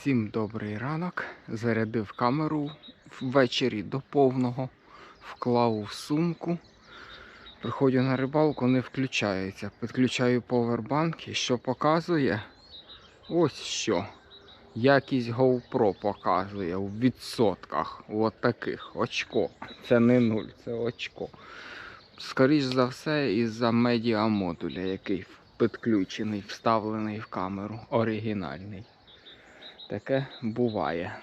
Всім добрий ранок. Зарядив камеру ввечері до повного, вклав в сумку. Приходжу на рибалку, не включається. Підключаю повербанк і що показує? Ось що. Якість GoPro показує у відсотках. От таких. Очко. Це не нуль, це очко. Скоріш за все, із-за медіамодуля, який підключений, вставлений в камеру, оригінальний. Таке буває.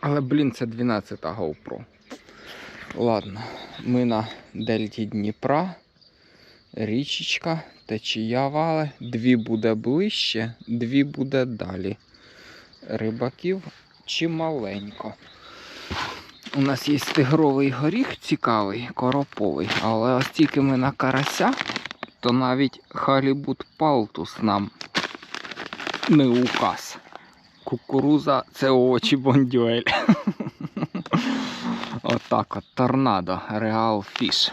Але, блін, це 12 GoPro. Ладно, ми на дельті Дніпра. Річечка, течія вали. Дві буде ближче, дві буде далі. Рибаків чималенько. У нас є тигровий горіх цікавий, короповий, але ось тільки ми на карася, то навіть халібут палтус нам не указ. Кукуруза це очі бондюель. Отак от торнадо, реал фіш.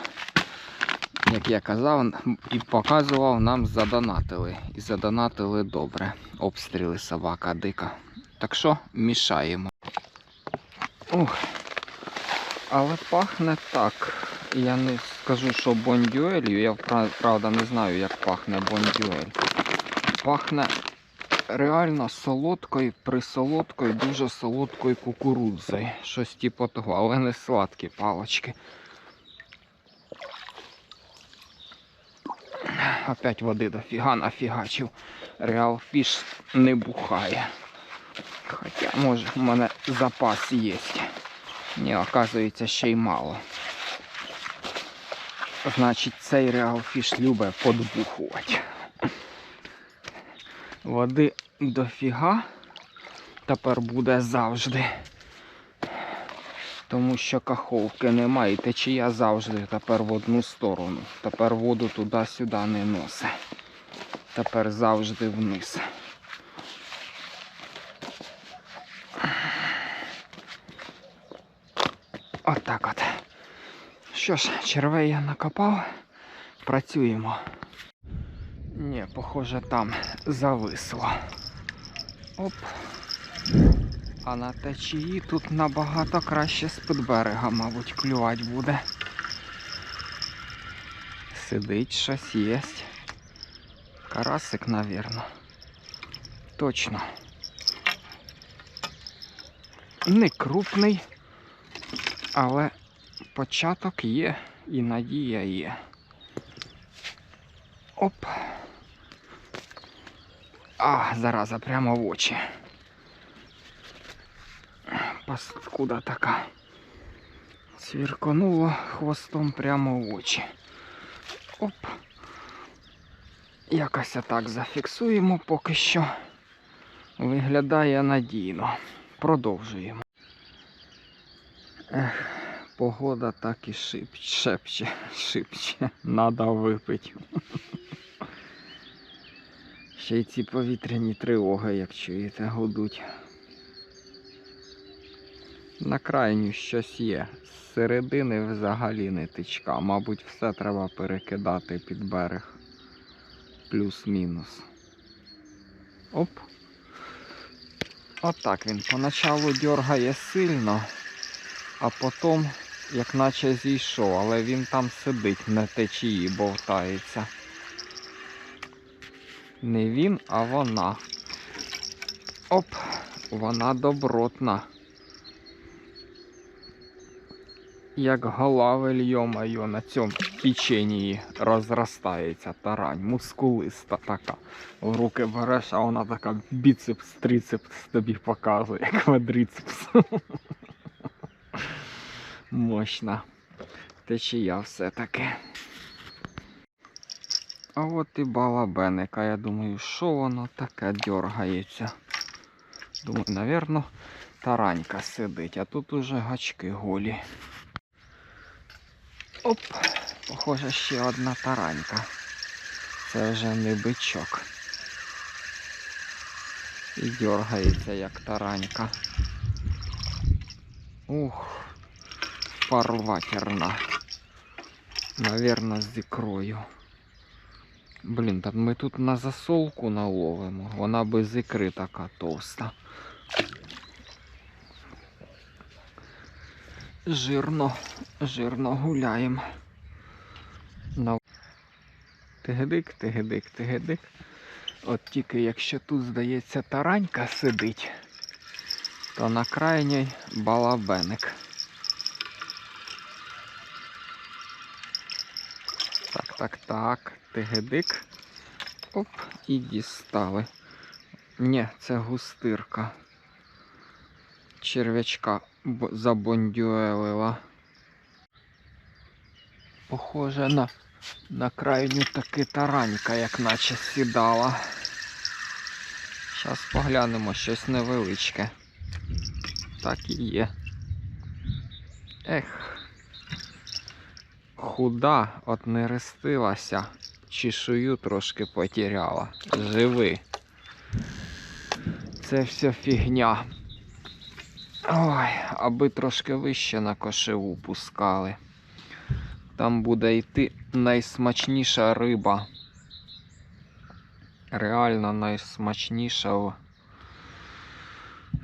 Як я казав і показував, нам задонатили. І задонатили добре. Обстріли собака дика. Так що мішаємо. Ух. Але пахне так. Я не скажу, що бондюелью. Я правда не знаю, як пахне бондюель. Пахне реально солодкою, присолодкою, дуже солодкою кукурудзою. Щось типу того, але не сладкі палочки. Опять води дофіга нафігачив. Реал фіш не бухає. Хоча, може, в мене запас є. Ні, оказується, ще й мало. Значить, цей реал фіш любить подбухувати. Води дофіга тепер буде завжди. Тому що каховки немає, і течія завжди тепер в одну сторону. Тепер воду туди-сюди не носить. Тепер завжди вниз. Отак от. Що ж, червей я накопав. Працюємо. Ні, похоже, там зависло. Оп. А на течії тут набагато краще з-під берега, мабуть, клювати буде. Сидить щось єсть. Карасик, навірно. Точно. Не крупний, але початок є і надія є. Оп. А, зараза, прямо в очі. Паскуда така. Цвірконуло хвостом прямо в очі. Оп. Якось так зафіксуємо поки що. Виглядає надійно. Продовжуємо. Ех, погода так і шип, шепче, шипче. Надо випити. Ще й ці повітряні тривоги, як чуєте, гудуть. На крайню щось є. З середини взагалі не тичка. Мабуть, все треба перекидати під берег. Плюс-мінус. Оп. Отак він поначалу дергає сильно, а потім, як наче зійшов, але він там сидить на течії, бовтається. Не він, а вона. Оп, вона добротна. Як голавель, йо-моє, на цьому печенії розростається тарань, мускулиста така. В руки береш, а вона така біцепс, трицепс тобі показує, квадрицепс. Мощна. Течія все-таки. А от і балабеника. Я думаю, що воно таке дергається. Думаю, навірно, таранька сидить, а тут уже гачки голі. Оп, похоже, ще одна таранька. Це вже не бичок. І дергається, як таранька. Ух, парватерна. Навірно, з ікрою. Блін, та ми тут на засолку наловимо. Вона без ікри така товста. Жирно, жирно гуляємо. На... Тигдик, тигдик, тигдик. От тільки якщо тут, здається, таранька сидить, то на крайній балабеник. Так, так, так. Тигедик. Оп, і дістали. Ні, це густирка. Черв'ячка забондюелила. Похоже на, на крайню таки таранька, як наче сідала. Зараз поглянемо щось невеличке. Так і є. Ех. Худа, от не рестилася, чешую трошки потеряла. Живи. Це все фігня. Ой, аби трошки вище на кошеву пускали. Там буде йти найсмачніша риба. Реально найсмачніша в,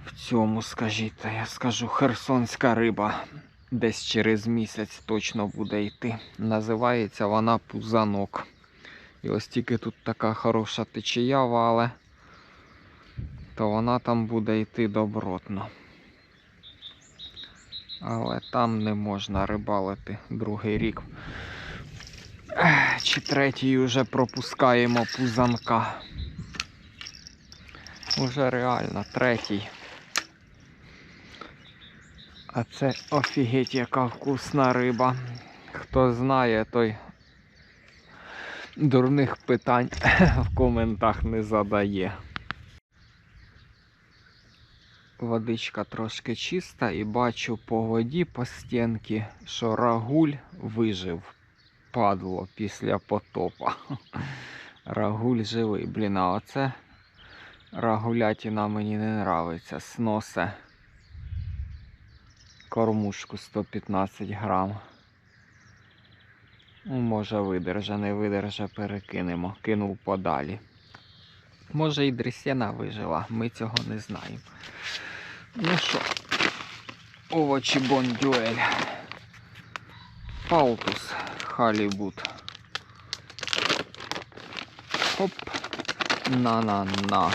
в цьому, скажіть, та я скажу, херсонська риба. Десь через місяць точно буде йти. Називається вона пузанок. І ось тільки тут така хороша течія вале, то вона там буде йти добротно. Але там не можна рибалити другий рік. Чи третій уже пропускаємо пузанка. Уже реально третій. А це офігеть, яка вкусна риба. Хто знає, той дурних питань в коментах не задає. Водичка трошки чиста і бачу по воді по стінки, що рагуль вижив. Падло після потопа. Рагуль живий. Блін, а оце рагулятина мені не нравиться. Сносе кормушку 115 грам. Може видержа, не видержа, перекинемо. Кинув подалі. Може і дресена вижила, ми цього не знаємо. Ну що, овочі бондюель. Палтус халібут. Оп. На-на-на.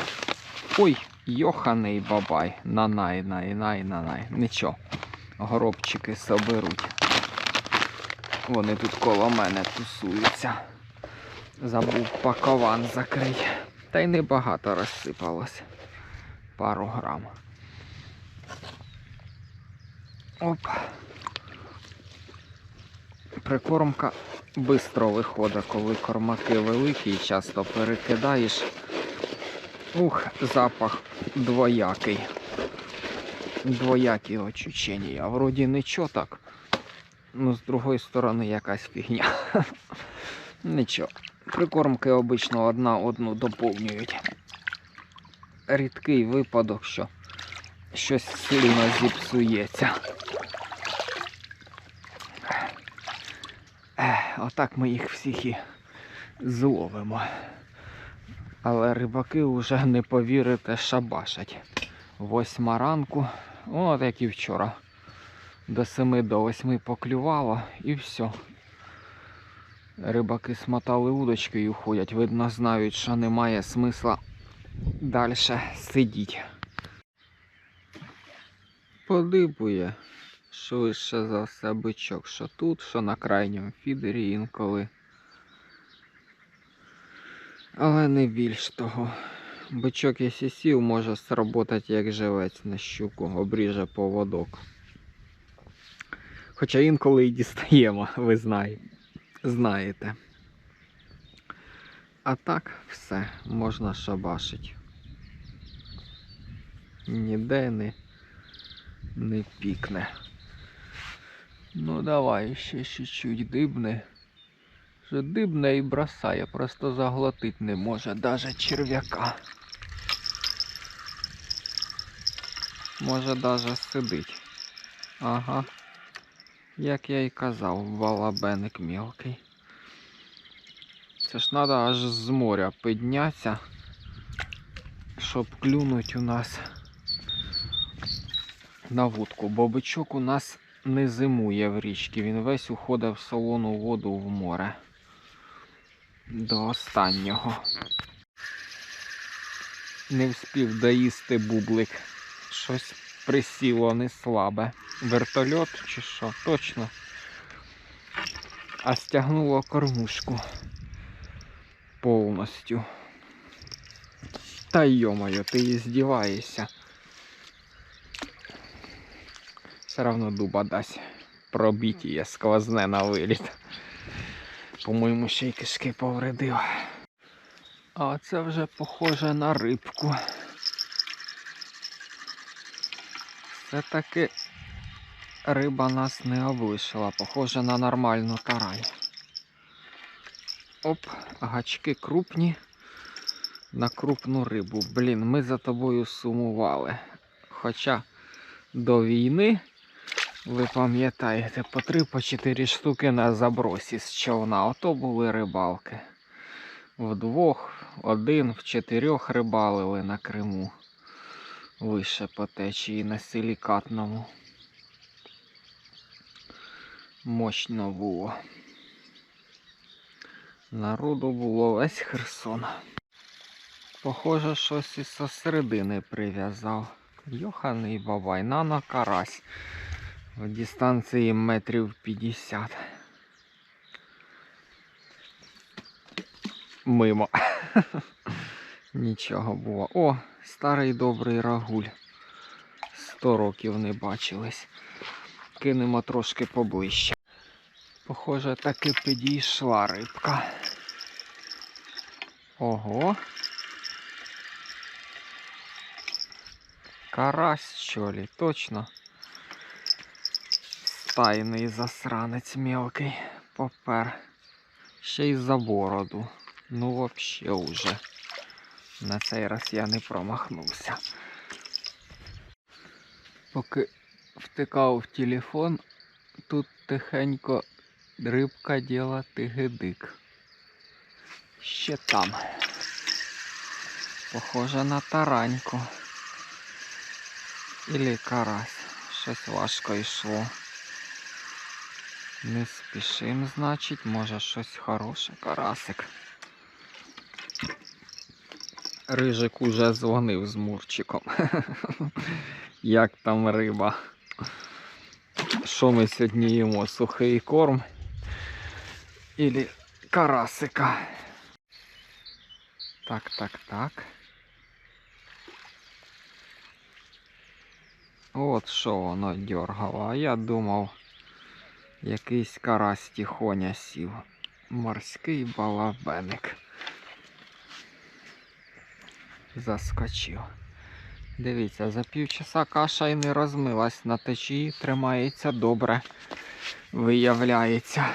Ой, йоханий бабай. На-най, най, най, на-най. Нічого. Горобчики соберуть. Вони тут коло мене тусуються. Забув пакован закрити. Та й небагато розсипалось. Пару грам. Оп. Прикормка швидко виходить, коли кормаки великі і часто перекидаєш. Ух, запах двоякий. Двоякі очучення. Вроді нічого так. Ну, з другої сторони якась фігня. Нічого. Прикормки обично одна одну доповнюють. Рідкий випадок, що щось сильно зіпсується. Отак ми їх всіх і зловимо. Але рибаки вже не повірите, шабашать. Восьма ранку, от як і вчора. До семи до восьми поклювало і все. Рибаки смотали удочки і уходять. Видно, знають, що немає смисла далі сидіти. Подибує швидше за все бичок, що тут, що на крайньому фідері інколи. Але не більш того. Бичок, якщо може сработати як живець на щуку, обріже поводок. Хоча інколи і дістаємо, ви знаєте. знаєте. А так все, можна шабашить. Ніде не, не пікне. Ну давай ще чуть-чуть дибне. Що дибне і бросає, просто заглотить не може, даже черв'яка. Може даже сидить. Ага. Як я і казав, балабеник мілкий. Це ж треба аж з моря піднятися, щоб клюнуть у нас на вудку. Бо бичок у нас не зимує в річці, він весь уходить в солону воду в море. До останнього. Не встиг доїсти бублик. Щось присіло не слабе. Вертольот чи що? Точно. А стягнуло кормушку повністю. Та йомаю, ти і здіваєшся. Все равно дуба дасть. Пробіті є сквозне на виліт. По-моєму, ще й кишки повредив. А це вже похоже на рибку. Все-таки риба нас не облишила, похоже на нормальну тарань. Оп, гачки крупні на крупну рибу. Блін, ми за тобою сумували. Хоча до війни, ви пам'ятаєте, по 3-4 штуки на забросі з човна. Ото були рибалки. Вдвох, один, в чотирьох рибалили на Криму. Вище по течії на силікатному. Мощно було. Народу було весь Херсон. Похоже, щось із середини прив'язав. Йоханий бабай, нано карась. В дистанції метрів 50. Мимо. Нічого було. О, старий добрий рагуль. Сто років не бачились. Кинемо трошки поближче. Похоже, таки підійшла рибка. Ого. Карась, що ли, точно. Стайний засранець мелкий. Попер. Ще й за бороду. Ну, вообще уже. На цей раз я не промахнувся. Поки втикав в телефон, тут тихенько рибка діла тигидик. Ще там. Похоже на тараньку. Ілі карась. Щось важко йшло. Не спішим, значить, може щось хороше, карасик. Рижик уже дзвонив з Мурчиком. Як там риба? Що ми сьогодні їмо? Сухий корм? Ілі карасика? Так, так, так. От що воно дергало. А я думав, якийсь карась тихоня сів. Морський балабеник. Заскочив. Дивіться, за півчаса каша і не розмилась на течії, тримається добре, виявляється.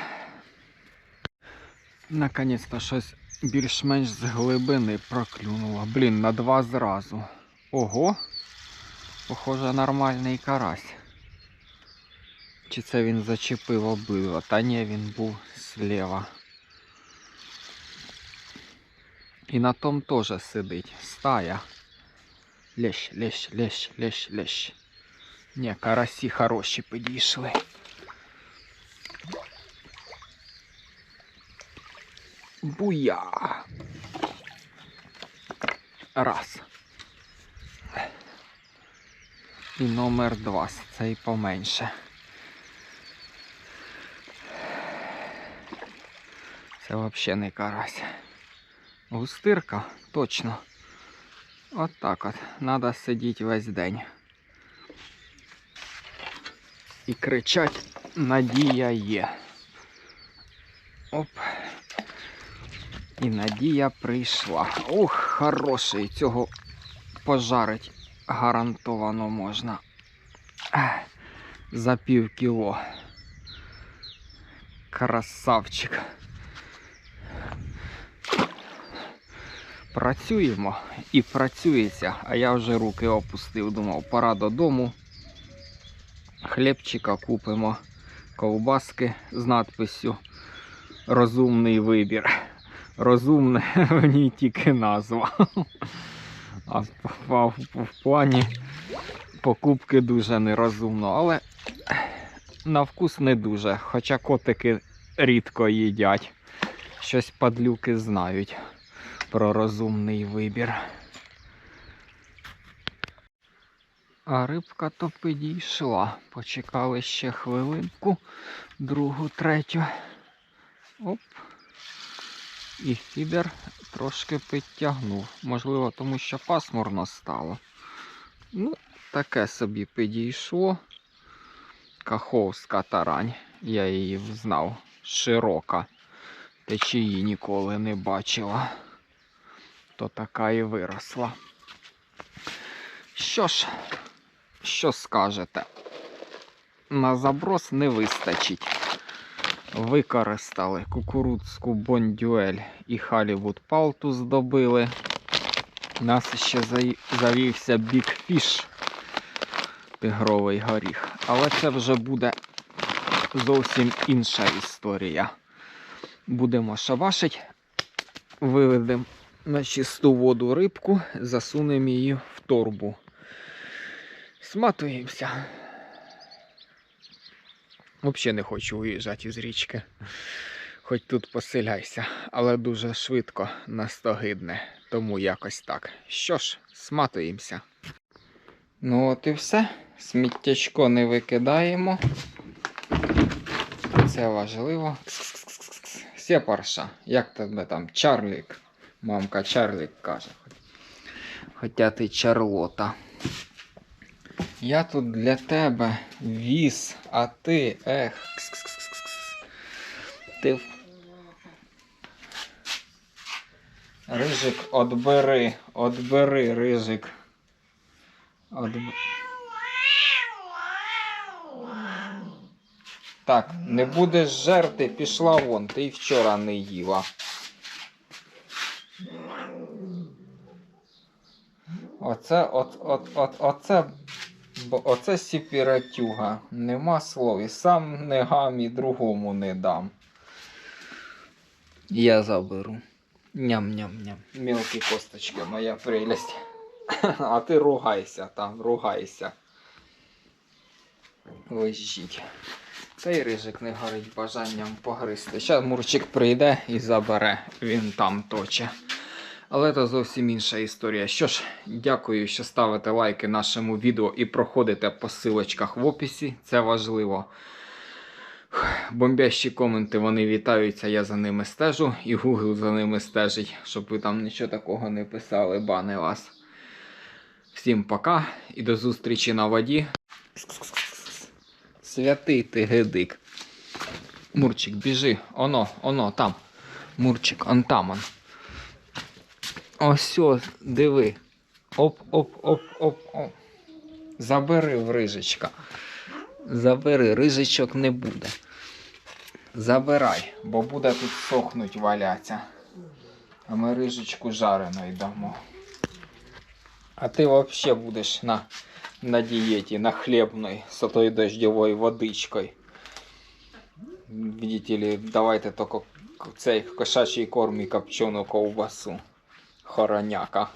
Наконець-то щось більш-менш з глибини проклюнуло. Блін, на два зразу. Ого! Похоже, нормальний карась. Чи це він зачепив обидва? Та ні, він був зліва. І на том теж сидить. Стая. Лещ, лещ, лещ, лещ, лещ. Ні, карасі хороші підійшли. Буя. Раз. І номер два. Цей поменше. Це взагалі не карась. Густирка, точно. От так от. Надо сидіти весь день. І кричать Надія є. Оп. І Надія прийшла. Ух, хороший. Цього пожарить гарантовано можна. За пів кіло. Красавчик. Працюємо і працюється, а я вже руки опустив, думав, пора додому. Хлібчика купимо, ковбаски з надписю Розумний вибір. Розумне в ній тільки назва. А в, в, в плані покупки дуже нерозумно, але на вкус не дуже. Хоча котики рідко їдять. Щось падлюки знають про розумний вибір. А рибка то підійшла. Почекали ще хвилинку, другу, третю. Оп. І фідер трошки підтягнув. Можливо, тому що пасмурно стало. Ну, таке собі підійшло. Каховська тарань. Я її взнав. Широка. Течії ніколи не бачила. То така і виросла. Що ж, що скажете? На заброс не вистачить. Використали кукурудзьку бондюель і Халівуд Палтус добили. У нас ще завівся бікфіш тигровий горіх. Але це вже буде зовсім інша історія. Будемо шабашить, виведемо на чисту воду рибку, засунемо її в торбу. Сматуємося. Взагалі не хочу виїжджати з річки. Хоч тут поселяйся, але дуже швидко настогидне. Тому якось так. Що ж, сматуємося. Ну от і все. Сміттячко не викидаємо. Це важливо. Сєпарша, як тебе там? Чарлік. Мамка Чарлік каже. Хоча ти Чарлота. Я тут для тебе віз, а ти, ех. кс-кс-кс-кс-кс. Ти. в- Рижик, отбери, отбери, рижик. Отб... Так, не будеш жерти, пішла вон, ти вчора не їла. Оце, от, от, от, оце, бо- оце сіпіратюга. Нема слов. І сам не гам, і другому не дам. Я заберу. Ням-ням-ням. Мілкі косточки, моя прелість. А ти ругайся там, ругайся. Лежіть. Та й рижик не горить бажанням погризти. Зараз Мурчик прийде і забере, він там точе. Але це зовсім інша історія. Що ж, дякую, що ставите лайки нашому відео і проходите по силочках в описі. Це важливо. Бомбящі коменти вони вітаються, я за ними стежу, і Google за ними стежить, щоб ви там нічого такого не писали, бани вас. Всім пока і до зустрічі на воді. Святий ти гидик. Мурчик, біжи. Оно, оно, там. Мурчик, он там он. Ось, диви. Оп, оп, оп, оп, оп. Забери в рижечка. Забери, рижечок не буде. Забирай, бо буде тут сохнуть валяться. А ми рижечку жареної дамо. А ти взагалі будеш на, на дієті, на хлібної, з отою дождьовою водичкою. Видите ли, давайте тільки цей кошачий корм і копчену ковбасу. Хороняка.